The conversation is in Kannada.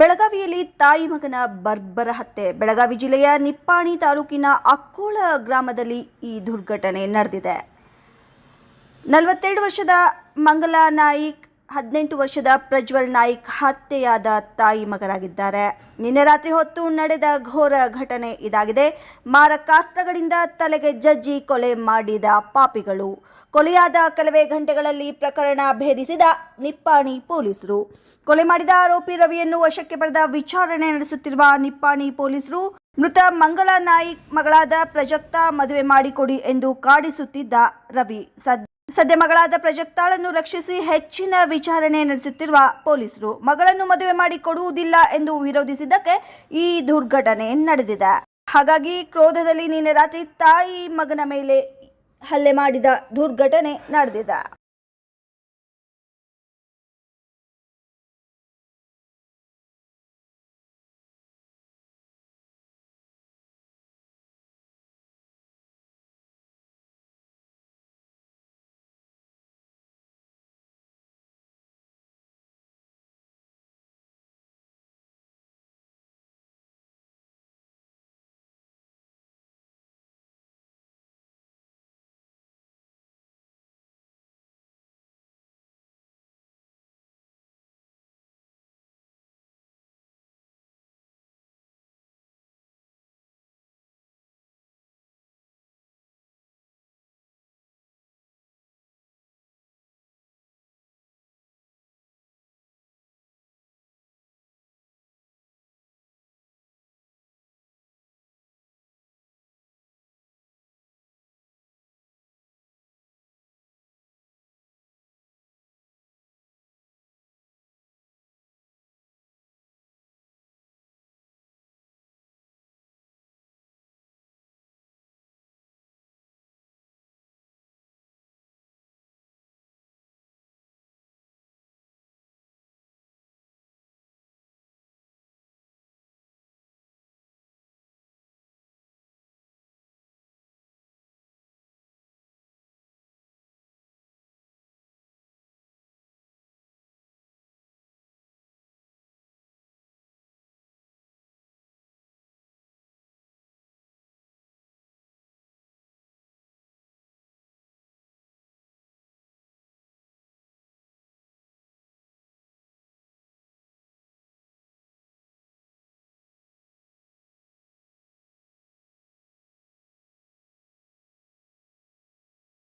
ಬೆಳಗಾವಿಯಲ್ಲಿ ತಾಯಿ ಮಗನ ಬರ್ಬರ ಹತ್ಯೆ. ಬೆಳಗಾವಿ ಜಿಲ್ಲೆಯ ನಿಪ್ಪಾಣಿ ತಾಲೂಕಿನ ಅಕ್ಕೋಳ ಗ್ರಾಮದಲ್ಲಿ ಈ ದುರ್ಘಟನೆ ನಡೆದಿದೆ. ನಲವತ್ತೆರಡು ವರ್ಷದ ಮಂಗಲ ನಾಯಿಕ್ ಹದಿನೆಂಟು ವರ್ಷದ ಪ್ರಜ್ವಲ್ ನಾಯ್ಕ್ ಹತ್ಯೆಯಾದ ತಾಯಿ ಮಗರಾಗಿದ್ದಾರೆ. ನಿನ್ನೆ ರಾತ್ರಿ ಹೊತ್ತು ನಡೆದ ಘೋರ ಘಟನೆ ಇದಾಗಿದೆ. ಮಾರಕಾಸ್ತ್ರಗಳಿಂದ ತಲೆಗೆ ಜಜ್ಜಿ ಕೊಲೆ ಮಾಡಿದ ಪಾಪಿಗಳು. ಕೊಲೆಯಾದ ಕೆಲವೇ ಗಂಟೆಗಳಲ್ಲಿ ಪ್ರಕರಣ ಭೇದಿಸಿದ ನಿಪ್ಪಾಣಿ ಪೊಲೀಸರು. ಕೊಲೆ ಮಾಡಿದ ಆರೋಪಿ ರವಿಯನ್ನು ವಶಕ್ಕೆ ಪಡೆದ ವಿಚಾರಣೆ ನಡೆಸುತ್ತಿರುವ ನಿಪ್ಪಾಣಿ ಪೊಲೀಸರು, ಮೃತ ಮಂಗಳ ನಾಯಿಕ್ ಮಗಳಾದ ಪ್ರಜಕ್ತಾ ಮದುವೆ ಮಾಡಿಕೊಡಿ ಎಂದು ಕಾಡಿಸುತ್ತಿದ್ದ ರವಿ. ಸದ್ ಸದ್ಯ ಮಗಳಾದ ಪ್ರಜಕ್ತಾಳನ್ನು ರಕ್ಷಿಸಿ ಹೆಚ್ಚಿನ ವಿಚಾರಣೆ ನಡೆಸುತ್ತಿರುವ ಪೊಲೀಸರು, ಮಗಳನ್ನು ಮದುವೆ ಮಾಡಿ ಕೊಡುವುದಿಲ್ಲ ಎಂದು ವಿರೋಧಿಸಿದ್ದಕ್ಕೆ ಈ ದುರ್ಘಟನೆ ನಡೆದಿದೆ. ಹಾಗಾಗಿ ಕ್ರೋಧದಲ್ಲಿ ನಿನ್ನೆ ರಾತ್ರಿ ತಾಯಿ ಮಗನ ಮೇಲೆ ಹಲ್ಲೆ ಮಾಡಿದ ದುರ್ಘಟನೆ ನಡೆದಿದೆ.